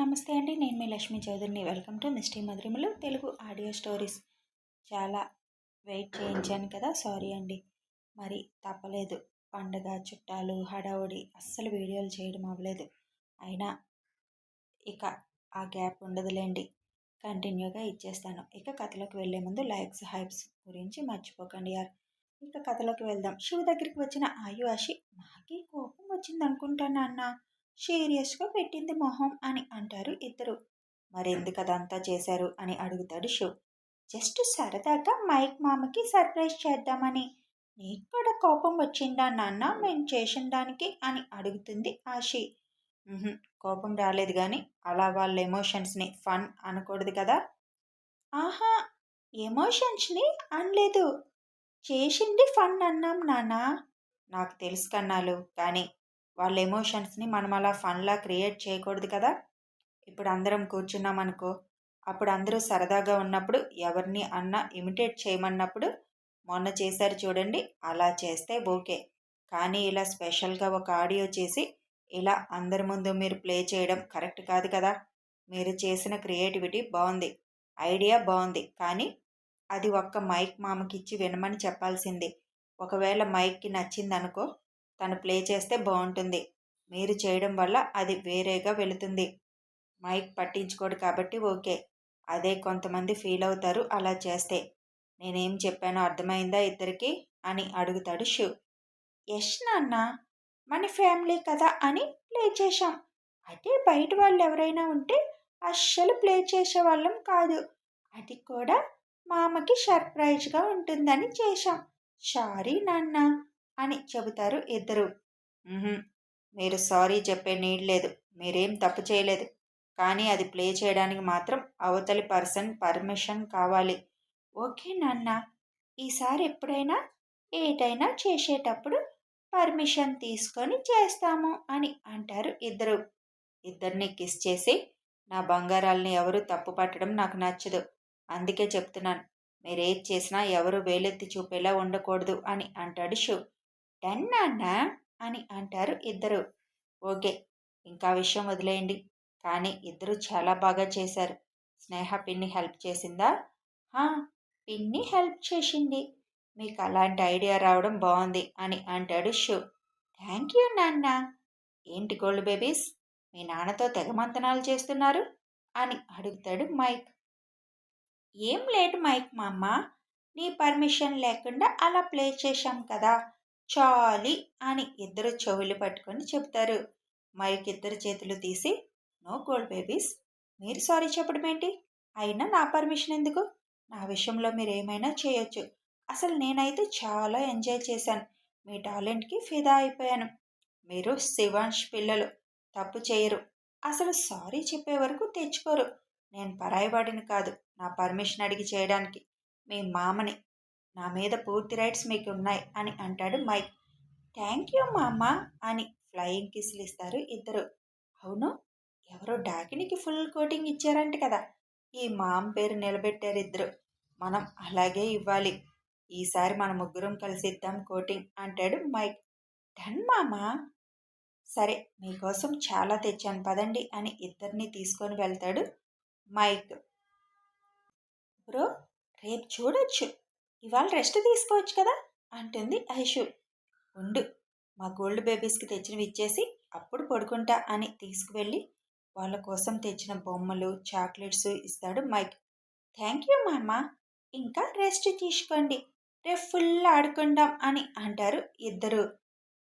నమస్తే అండి. నేను మీ లక్ష్మీ చౌదరిని. వెల్కమ్ టు మిస్టీ మధురిమలు. తెలుగు ఆడియో స్టోరీస్ చాలా వెయిట్ చేయించాను కదా. సారీ అండి. మరి తప్పలేదు. పండగ చుట్టాలు హడావుడి అస్సలు వీడియోలు చేయడం అవ్వలేదు. అయినా ఇక ఆ గ్యాప్ ఉండదులేండి. కంటిన్యూగా ఇచ్చేస్తాను. ఇక కథలోకి వెళ్ళే ముందు లైక్స్ హైప్స్ గురించి మర్చిపోకండి యార్. ఇక కథలోకి వెళ్దాం. శివ దగ్గరికి వచ్చిన ఆయువాషి నాకే కోపం వచ్చింది అనుకుంటాను అన్న సీరియస్గా పెట్టింది మొహం అని అంటారు ఇద్దరు. మరెందుకు అదంతా చేశారు అని అడుగుతాడు శివ్ జస్ట్ సరదాగా మైక్ మామకి సర్ప్రైజ్ చేద్దామని. నీకు కూడా కోపం వచ్చిందా నాన్న? మేము చేసిన దానికి అని అడుగుతుంది ఆశి. కోపం రాలేదు కానీ అలా వాళ్ళ ఎమోషన్స్ని ఫన్ అనకూడదు కదా? ఆహా ఎమోషన్స్ని అనలేదు. చేసింది ఫన్ అన్నాం నాన్న. నాకు తెలుసు కన్నాలు కానీ వాళ్ళ ఎమోషన్స్ని మనం అలా ఫన్లా క్రియేట్ చేయకూడదు కదా! ఇప్పుడు అందరం కూర్చున్నాం అనుకో అప్పుడు అందరూ సరదాగా ఉన్నప్పుడు ఎవరిని అన్న ఇమిటేట్ చేయమన్నప్పుడు మొన్న చేశారు చూడండి అలా చేస్తే ఓకే. కానీ ఇలా స్పెషల్గా ఒక ఆడియో చేసి ఇలా అందరి ముందు మీరు ప్లే చేయడం కరెక్ట్ కాదు కదా! మీరు చేసిన క్రియేటివిటీ బాగుంది ఐడియా బాగుంది కానీ అది ఒక్క మైక్ మామకిచ్చి వినమని చెప్పాల్సింది. ఒకవేళ మైక్కి నచ్చింది అనుకో తను ప్లే చేస్తే బాగుంటుంది మీరు చేయడం వల్ల అది వేరేగా వెళుతుంది. మైక్ పట్టించుకోడు కాబట్టి ఓకే. అదే కొంతమంది ఫీల్ అవుతారు అలా చేస్తే. నేనేం చెప్పానో అర్థమైందా ఇద్దరికి? అని అడుగుతాడు శివ్ యష్ నాన్న మన ఫ్యామిలీ కదా అని ప్లే చేశాం. అదే బయట వాళ్ళు ఎవరైనా ఉంటే అస్సలు ప్లే చేసే వాళ్ళం కాదు. అది కూడా మామకి సర్ప్రైజ్గా ఉంటుందని చేశాం. సారీ నాన్న. అని చెబుతారు ఇద్దరు. మీరు సారీ చెప్పే నీడ్ లేదు. మీరేం తప్పు చేయలేదు. కానీ అది ప్లే చేయడానికి మాత్రం అవతలి పర్సన్ పర్మిషన్ కావాలి. ఓకే నాన్న. ఈసారి ఎప్పుడైనా ఏటైనా చేసేటప్పుడు పర్మిషన్ తీసుకొని చేస్తాము అని అంటారు ఇద్దరు. ఇద్దరిని కిస్ చేసి నా బంగారాల్ని ఎవరు తప్పు పట్టడం నాకు నచ్చదు. అందుకే చెప్తున్నాను. మీరేది చేసినా ఎవరు వేలెత్తి చూపేలా ఉండకూడదు అని అంటాడు శివ్ డన్ నాన్న అని అంటారు ఇద్దరు. ఓకే ఇంకా విషయం వదిలేయండి. కానీ ఇద్దరు చాలా బాగా చేశారు. స్నేహ పిన్ని హెల్ప్ చేసిందా? పిన్ని హెల్ప్ చేసింది. మీకు అలాంటి ఐడియా రావడం బాగుంది అని అంటాడు షూ. థ్యాంక్ యూ నాన్న. ఏంటి గోల్డ్ బేబీస్? మీ నాన్నతో తెగమంతనాలు చేస్తున్నారు అని అడుగుతాడు మైక్. ఏం లేట్ మైక్ మా అమ్మ నీ పర్మిషన్ లేకుండా అలా ప్లే చేశాం కదా. చాలి అని ఇద్దరు చెవులు పట్టుకొని చెప్తారు మైక్ ఇద్దరు చేతులు తీసి నో గోల్డ్ బేబీస్ మీరు సారీ చెప్పడం ఏంటి? అయినా నా పర్మిషన్ ఎందుకు? నా విషయంలో మీరు ఏమైనా చేయొచ్చు. అసలు నేనైతే చాలా ఎంజాయ్ చేశాను. మీ టాలెంట్కి ఫిదా అయిపోయాను. మీరు శివాంష్ పిల్లలు. తప్పు చేయరు. అసలు సారీ చెప్పే వరకు తెచ్చుకోరు. నేను పరాయివాడిని కాదు. నా పర్మిషన్ అడిగి చేయడానికి. మీ మామని నా మీద పూర్తి రైట్స్ మీకు ఉన్నాయి అని అంటాడు మైక్. థ్యాంక్ యూ మామ అని ఫ్లయింగ్ కిస్లు ఇస్తారు ఇద్దరు. అవును ఎవరో డాకినికి ఫుల్ కోటింగ్ ఇచ్చారంట కదా. ఈ మామ పేరు నిలబెట్టారు ఇద్దరు. మనం అలాగే ఇవ్వాలి. ఈసారి మన ముగ్గురం కలిసి ఇద్దాం కోటింగ్ అంటాడు మైక్. డన్ మామా. సరే మీకోసం చాలా తెచ్చాను పదండి అని ఇద్దరిని తీసుకొని వెళ్తాడు మైక్. బ్రో రేపు చూడొచ్చు. ఇవాళ రెస్ట్ తీసుకోవచ్చు కదా? అంటుంది ఐషు. ఉండు మా గోల్డ్ బేబీస్కి తెచ్చినవి ఇచ్చేసి అప్పుడు పడుకుంటా అని తీసుకువెళ్ళి వాళ్ళ కోసం తెచ్చిన బొమ్మలు చాక్లెట్స్ ఇస్తాడు మైక్. థ్యాంక్ యూ మామ ఇంకా రెస్ట్ తీసుకోండి రేపు ఫుల్ ఆడుకుందాం అని అంటారు ఇద్దరు.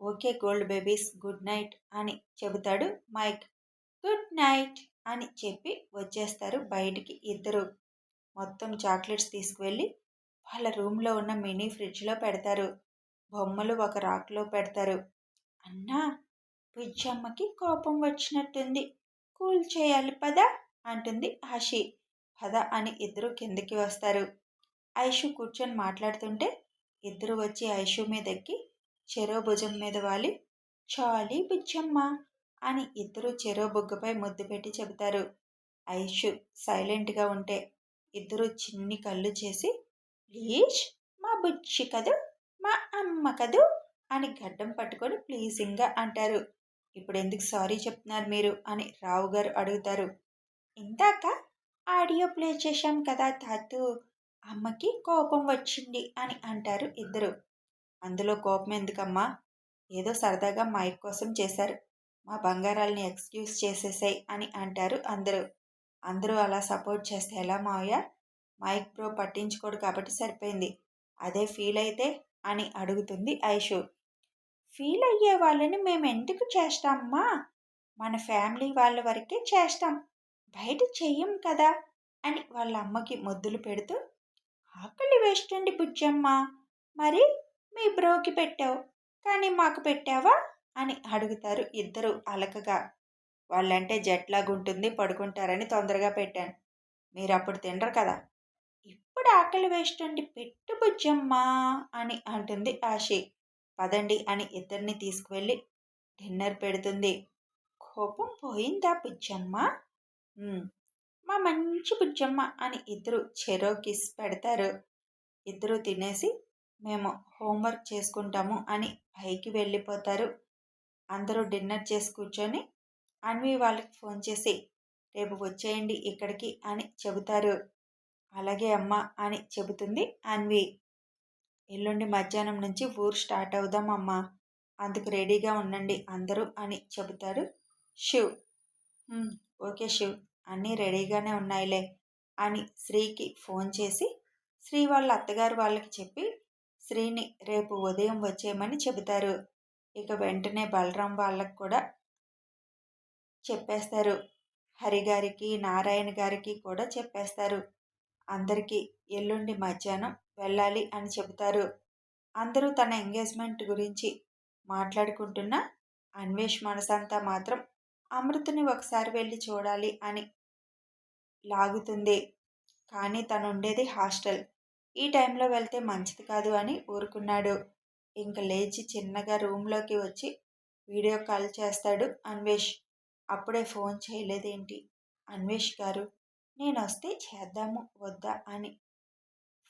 Okay gold babies good night అని చెబుతాడు మైక్. గుడ్ నైట్ అని చెప్పి వచ్చేస్తారు బయటికి ఇద్దరు. మొత్తం చాక్లెట్స్ తీసుకువెళ్ళి వాళ్ళ రూమ్లో ఉన్న మినీ ఫ్రిడ్జ్లో పెడతారు. బొమ్మలు ఒక రాక్లో పెడతారు. అన్నా బుజ్జమ్మకి కోపం వచ్చినట్టుంది. కూల్ చేయాలి పద అంటుంది ఆషి పద అని ఇద్దరు కిందకి వస్తారు. ఐషు కూర్చొని మాట్లాడుతుంటే ఇద్దరు వచ్చి ఐషు మీద ఎక్కి చెరో భుజం మీద వాలి చాలి బుజ్జమ్మ అని ఇద్దరు చెరో బుగ్గపై ముద్దు పెట్టి చెబుతారు. ఐషు సైలెంట్గా ఉంటే ఇద్దరు చిన్ని కళ్ళు చేసి ప్లీజ్ మా బుచ్చి కదూ మా అమ్మ కదూ అని గడ్డం పట్టుకొని ప్లీజింగ్గా అంటారు. ఇప్పుడు ఎందుకు సారీ చెప్తున్నారు మీరు అని రావు గారు అడుగుతారు. ఇందాక ఆడియో ప్లే చేశాం కదా తాతు అమ్మకి కోపం వచ్చింది అని అంటారు ఇద్దరు. అందులో కోపం ఎందుకమ్మా? ఏదో సరదాగా మైక్ కోసం చేశారు. మా బంగారాలని ఎక్స్క్యూజ్ చేసేసాయి అని అంటారు అందరూ. అందరూ అలా సపోర్ట్ చేస్తే ఎలా మావయ్య? మైక్ ప్రో పట్టించుకోడు కాబట్టి సరిపోయింది. అదే ఫీల్ అయితే అని అడుగుతుంది ఐషు. ఫీల్ అయ్యే వాళ్ళని మేము ఎందుకు చేస్తామమ్మా మన ఫ్యామిలీ వాళ్ళ వరకే చేస్తాం. బయట చెయ్యం కదా అని వాళ్ళ అమ్మకి ముద్దులు పెడుతూ ఆకలి వేస్తుంది బుజ్జమ్మ. మరి మీ బ్రోకి పెట్టావు కానీ మాకు పెట్టావా? అని అడుగుతారు ఇద్దరు అలకగా. వాళ్ళంటే జట్లాగుంటుంది పడుకుంటారని తొందరగా పెట్టాను. మీరు అప్పుడు తినరు కదా. ఇప్పుడు ఆకలి వేస్తుంది పెట్టు బుజ్జమ్మా అని అంటుంది ఆశి. పదండి అని ఇద్దరిని తీసుకువెళ్ళి డిన్నర్ పెడుతుంది. కోపం పోయిందా బుజ్జమ్మ? మా మంచి బుజ్జమ్మ అని ఇద్దరు చెరో కిస్ పెడతారు. ఇద్దరు తినేసి మేము హోంవర్క్ చేసుకుంటాము అని పైకి వెళ్ళిపోతారు. అందరూ డిన్నర్ చేసి కూర్చొని అన్వి వాళ్ళకి ఫోన్ చేసి రేపు వచ్చేయండి ఇక్కడికి అని చెబుతారు. అలాగే అమ్మ అని చెబుతుంది అన్వి. ఎల్లుండి మధ్యాహ్నం నుంచి ఊరు స్టార్ట్ అవుదాం అమ్మా. అందుకు రెడీగా ఉండండి అందరూ అని చెబుతాడు శివ్. ఓకే శివ్ అన్నీ రెడీగానే ఉన్నాయిలే అని శ్రీకి ఫోన్ చేసి శ్రీ వాళ్ళ అత్తగారు వాళ్ళకి చెప్పి శ్రీని రేపు ఉదయం వచ్చేయమని చెబుతారు. ఇక వెంటనే బలరాం వాళ్ళకు కూడా చెప్పేస్తారు. హరిగారికి నారాయణ గారికి కూడా చెప్పేస్తారు. అందరికీ ఎల్లుండి మధ్యాహ్నం వెళ్ళాలి అని చెబుతారు. అందరూ తన ఎంగేజ్మెంట్ గురించి మాట్లాడుకుంటున్న అన్వేష్ మనసంతా మాత్రం అమృతని ఒకసారి వెళ్ళి చూడాలి అని లాగుతుంది. కానీ తను ఉండేది హాస్టల్. ఈ టైంలో వెళ్తే మంచిది కాదు అని ఊరుకున్నాడు. ఇంక లేచి చిన్నగా రూమ్లోకి వచ్చి వీడియో కాల్ చేస్తాడు అన్వేష్. అప్పుడే ఫోన్ చేయలేదేంటి? అన్వేష్ గారు నేను వస్తే చేద్దాము వద్దా అని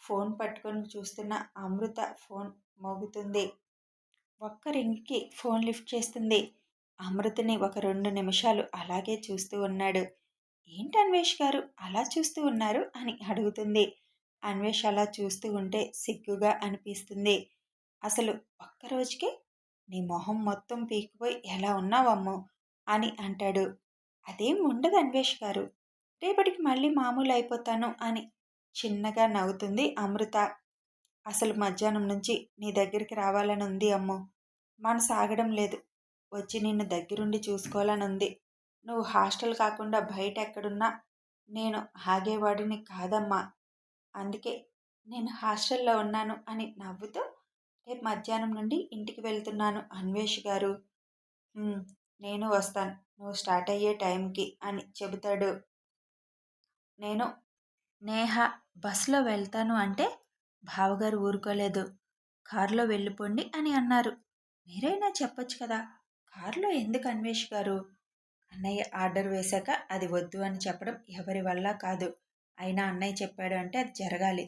ఫోన్ పట్టుకొని చూస్తున్న అమృత ఫోన్ మోగుతుంది. ఒక్క రింగ్కి ఫోన్ లిఫ్ట్ చేస్తుంది. అమృతని ఒక రెండు నిమిషాలు అలాగే చూస్తూ ఉన్నాడు. ఏంటి అన్వేష్ గారు? అలా చూస్తూ ఉన్నారు? అని అడుగుతుంది. అన్వేష్ అలా చూస్తూ ఉంటే సిగ్గుగా అనిపిస్తుంది. అసలు ఒక్కరోజుకే నీ మొహం మొత్తం పీకిపోయి ఎలా ఉన్నావమ్మో? అని అంటాడు. అదేం ఉండదు అన్వేష్ గారు. రేపటికి మళ్ళీ మామూలు అయిపోతాను అని చిన్నగా నవ్వుతుంది అమృత. అసలు మధ్యాహ్నం నుంచి నీ దగ్గరికి రావాలని ఉంది అమ్మో. మనసు సాగడం లేదు. వచ్చి నిన్ను దగ్గరుండి చూసుకోవాలని ఉంది. నువ్వు హాస్టల్ కాకుండా బయట ఎక్కడున్నా నేను ఆగేవాడిని కాదమ్మా. అందుకే నేను హాస్టల్లో ఉన్నాను అని నవ్వుతూ రేపు మధ్యాహ్నం నుండి ఇంటికి వెళ్తున్నాను అన్వేష్ గారు. నేను వస్తాను. నువ్వు స్టార్ట్ అయ్యే టైంకి అని చెబుతాడు. నేను నేహ బస్సులో వెళ్తాను అంటే బావగారు ఊరుకోలేదు. కారులో వెళ్ళిపోండి అని అన్నారు. మీరైనా చెప్పొచ్చు కదా కారులో ఎందుకు అన్వేష్ గారు? అన్నయ్య ఆర్డర్ వేశాక అది వద్దు అని చెప్పడం ఎవరి వల్ల కాదు. అయినా అన్నయ్య చెప్పాడు అంటే అది జరగాలి.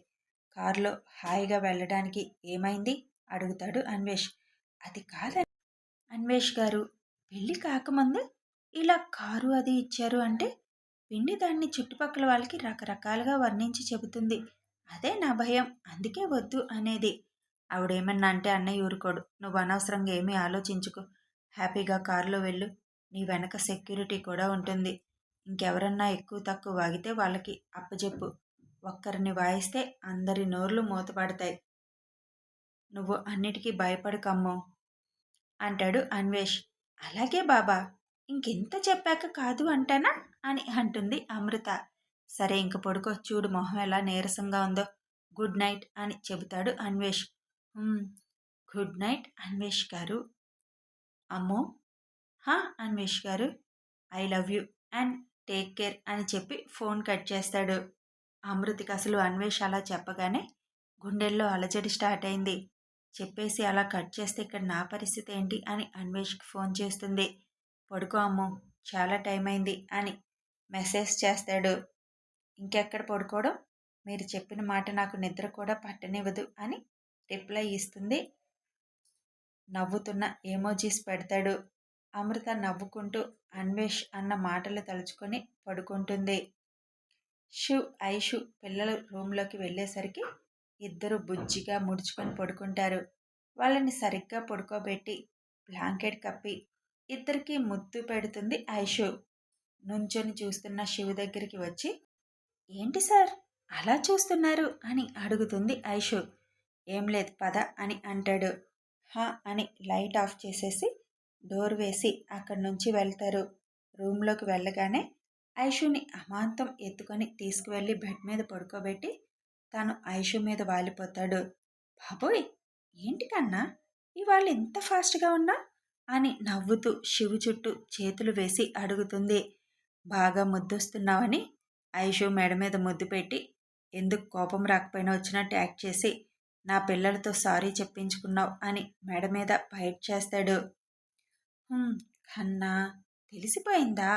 కారులో హాయిగా వెళ్ళడానికి ఏమైంది? అడుగుతాడు అన్వేష్. అది కాదని అన్వేష్ గారు పెళ్ళి కాకముందు ఇలా కారు అది ఇచ్చారు అంటే పిండి దాన్ని చుట్టుపక్కల వాళ్ళకి రకరకాలుగా వర్ణించి చెబుతుంది. అదే నా భయం అందుకే వద్దు అనేది. ఆవిడేమన్నా అంటే అన్నయ్య ఊరుకోడు. నువ్వు అనవసరంగా ఏమీ ఆలోచించుకో. హ్యాపీగా కారులో వెళ్ళు. నీ వెనక సెక్యూరిటీ కూడా ఉంటుంది. ఇంకెవరన్నా ఎక్కువ తక్కువ వాగితే వాళ్ళకి అప్పచెప్పు ఒక్కరిని వాయిస్తే అందరి నోర్లు మూతపడతాయి. నువ్వు అన్నిటికీ భయపడకమ్మో అంటాడు అన్వేష్. అలాగే బాబా ఇంకెంత చెప్పాక కాదు అంటానా? అని అంటుంది అమృత. సరే ఇంక పడుకో చూడు మొహం ఎలా నీరసంగా ఉందో. గుడ్ నైట్ అని చెబుతాడు అన్వేష్. గుడ్ నైట్ అన్వేష్ గారు. అమ్మో! హా అన్వేష్ గారు. I love you and take care అని చెప్పి ఫోన్ కట్ చేస్తాడు. అమృతికి అసలు అన్వేష్ అలా చెప్పగానే గుండెల్లో అలజడి స్టార్ట్ అయింది. చెప్పేసి అలా కట్ చేస్తే ఇక్కడ నా పరిస్థితి ఏంటి అని అన్వేష్కి ఫోన్ చేస్తుంది. పడుకో అమ్మో చాలా టైం అయింది అని మెసేజ్ చేస్తాడు. ఇంకెక్కడ పడుకోవడం? మీరు చెప్పిన మాట నాకు నిద్ర కూడా పట్టనివ్వదు అని రిప్లై ఇస్తుంది. నవ్వుతున్న ఏమోజీస్ పెడతాడు. అమృత నవ్వుకుంటూ అన్వేష్ అన్న మాటలు తలుచుకొని పడుకుంటుంది. శివ్ ఐషు పిల్లల రూమ్లోకి వెళ్ళేసరికి ఇద్దరు బుజ్జిగా ముడుచుకొని పడుకుంటారు. వాళ్ళని సరిగ్గా పడుకోబెట్టి బ్లాంకెట్ కప్పి ఇద్దరికి ముద్దు పెడుతుంది ఐషు. నుంచొని చూస్తున్న శివు దగ్గరికి వచ్చి ఏంటి సార్? అలా చూస్తున్నారు? అని అడుగుతుంది ఐషు. ఏం లేదు పద అని అంటాడు. హా అని లైట్ ఆఫ్ చేసేసి డోర్ వేసి అక్కడి నుంచి వెళ్తారు. రూమ్లోకి వెళ్ళగానే ఐషుని అమాంతం ఎత్తుకొని తీసుకువెళ్ళి బెడ్ మీద పడుకోబెట్టి తను ఐషు మీద వాలిపోతాడు. బాబోయ్! ఏంటి కన్నా? ఇవాళ ఇంత ఫాస్ట్గా ఉన్నా? అని నవ్వుతూ శివు చుట్టూ చేతులు వేసి అడుగుతుంది. బాగా ముద్దొస్తున్నావని? ఐషు మెడ మీద ముద్దు పెట్టి ఎందుకు కోపం రాకపోయినా వచ్చినట్టు యాక్ట్ చేసి నా పిల్లలతో సారీ చెప్పించుకున్నావు అని మెడ మీద బయట చేస్తాడు. కన్నా తెలిసిపోయిందా?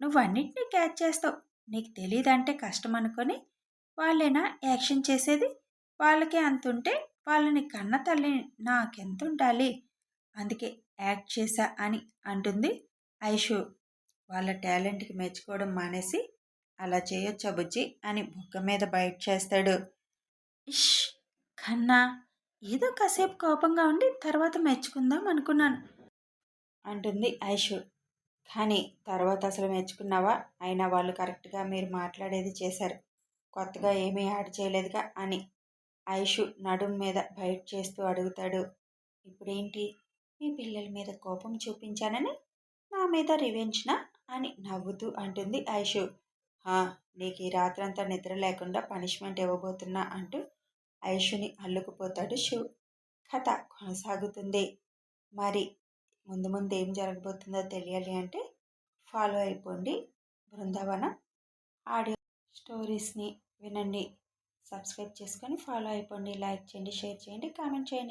నువ్వన్నిటినీ క్యాచ్ చేస్తావు. నీకు తెలియదంటే కష్టం అనుకొని వాళ్ళేనా యాక్షన్ చేసేది? వాళ్ళకే అంత ఉంటే వాళ్ళని కన్న తల్లి నాకెంత ఉండాలి అందుకే యాక్ట్ చేశా అని అంటుంది ఐషు. వాళ్ళ టాలెంట్కి మెచ్చుకోవడం మానేసి అలా చేయొచ్చా బుజ్జి? అని బుక్క మీద బయట చేస్తాడు. ఇష్ కన్నా ఏదో కాసేపు కోపంగా ఉండి తర్వాత మెచ్చుకుందాం అనుకున్నాను అంటుంది ఐషు. కానీ తర్వాత అసలు మెచ్చుకున్నావా? అయినా వాళ్ళు కరెక్ట్గా మీరు మాట్లాడేది చేశారు. కొత్తగా ఏమీ యాడ్ చేయలేదుగా అని ఐషు నడుం మీద బయట చేస్తూ అడుగుతాడు. ఇప్పుడేంటి? మీ పిల్లల మీద కోపం చూపించానని నా మీద రివెంజ్నా అని నవ్వుతూ అంటుంది ఐషు. నీకు ఈ రాత్రంతా నిద్ర లేకుండా పనిష్మెంట్ ఇవ్వబోతున్నా అంటూ ఐషుని అల్లుకుపోతాడు శివ్ కథ కొనసాగుతుంది. మరి ముందు ముందు ఏం జరగబోతుందో తెలియాలి అంటే ఫాలో అయిపోండి. బృందావనం ఆడియో స్టోరీస్ని వినండి. సబ్స్క్రైబ్ చేసుకొని ఫాలో అయిపోండి. లైక్ చేయండి షేర్ చేయండి కామెంట్ చేయండి.